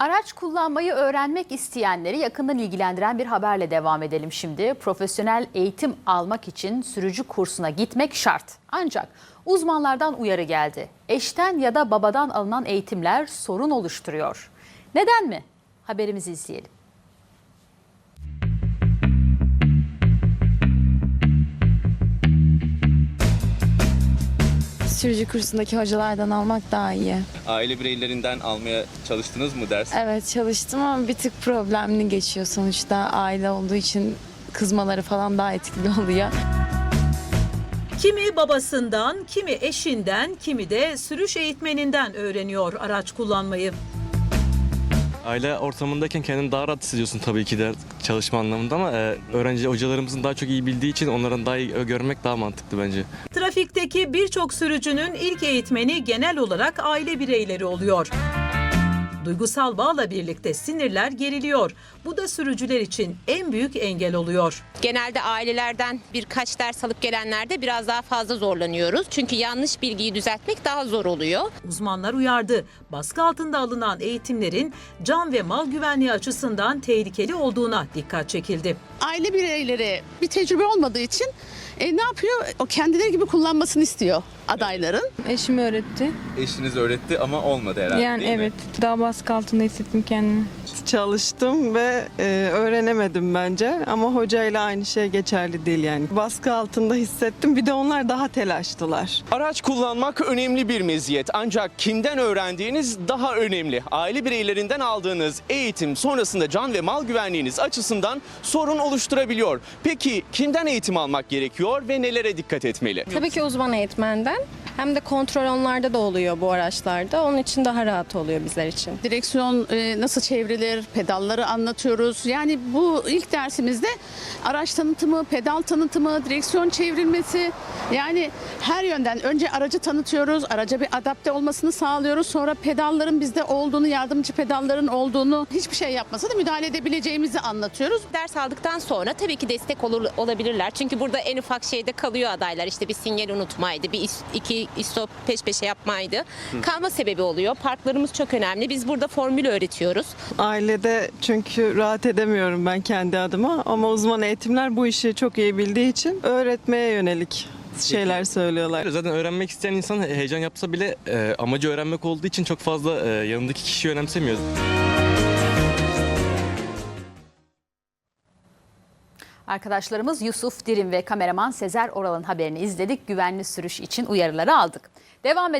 Araç kullanmayı öğrenmek isteyenleri yakından ilgilendiren bir haberle devam edelim şimdi. Profesyonel eğitim almak için sürücü kursuna gitmek şart. Ancak uzmanlardan uyarı geldi. Eşten ya da babadan alınan eğitimler sorun oluşturuyor. Neden mi? Haberimizi izleyelim. Sürücü kursundaki hocalardan almak daha iyi. Aile bireylerinden almaya çalıştınız mı ders? Evet çalıştım ama bir tık problemli geçiyor sonuçta. Aile olduğu için kızmaları falan daha etkili oluyor. Kimi babasından, kimi eşinden, kimi de sürüş eğitmeninden öğreniyor araç kullanmayı. Aile ortamındayken kendini daha rahat hissediyorsun tabii ki de çalışma anlamında ama e, öğrenci hocalarımızın daha çok iyi bildiği için onların daha iyi görmek daha mantıklı bence. Trafikteki birçok sürücünün ilk eğitmeni genel olarak aile bireyleri oluyor. Duygusal bağla birlikte sinirler geriliyor. Bu da sürücüler için en büyük engel oluyor. Genelde ailelerden birkaç ders alıp gelenlerde biraz daha fazla zorlanıyoruz. Çünkü yanlış bilgiyi düzeltmek daha zor oluyor. Uzmanlar uyardı. Baskı altında alınan eğitimlerin can ve mal güvenliği açısından tehlikeli olduğuna dikkat çekildi. aile bireyleri bir tecrübe olmadığı için e, ne yapıyor? O kendileri gibi kullanmasını istiyor adayların. Eşim öğretti. Eşiniz öğretti ama olmadı herhalde Yani değil mi? evet daha baskı altında hissettim kendimi. çalıştım ve e, öğrenemedim bence ama hocayla aynı şey geçerli değil yani. Baskı altında hissettim bir de onlar daha telaştılar. Araç kullanmak önemli bir meziyet ancak kimden öğrendiğiniz daha önemli. Aile bireylerinden aldığınız eğitim sonrasında can ve mal güvenliğiniz açısından sorun oluşturabiliyor. Peki kimden eğitim almak gerekiyor ve nelere dikkat etmeli? Tabii ki uzman eğitmenden. Hem de kontrol onlarda da oluyor bu araçlarda. Onun için daha rahat oluyor bizler için. Direksiyon e, nasıl çevrilir, pedalları anlatıyoruz. Yani bu ilk dersimizde araç tanıtımı, pedal tanıtımı, direksiyon çevrilmesi. Yani her yönden önce aracı tanıtıyoruz, araca bir adapte olmasını sağlıyoruz. Sonra pedalların bizde olduğunu, yardımcı pedalların olduğunu, hiçbir şey yapmasa da müdahale edebileceğimizi anlatıyoruz. Ders aldıktan sonra tabii ki destek olur, olabilirler. Çünkü burada en ufak şeyde kalıyor adaylar. İşte bir sinyal unutmaydı, bir is- iki istop peş peşe yapmaydı. Kalma sebebi oluyor. Parklarımız çok önemli. Biz burada formül öğretiyoruz. Ailede çünkü rahat edemiyorum ben kendi adıma ama uzman eğitimler bu işi çok iyi bildiği için öğretmeye yönelik şeyler söylüyorlar. Zaten öğrenmek isteyen insan heyecan yapsa bile e, amacı öğrenmek olduğu için çok fazla e, yanındaki kişiyi önemsemiyor. Arkadaşlarımız Yusuf Dirim ve kameraman Sezer Oral'ın haberini izledik. Güvenli sürüş için uyarıları aldık. Devam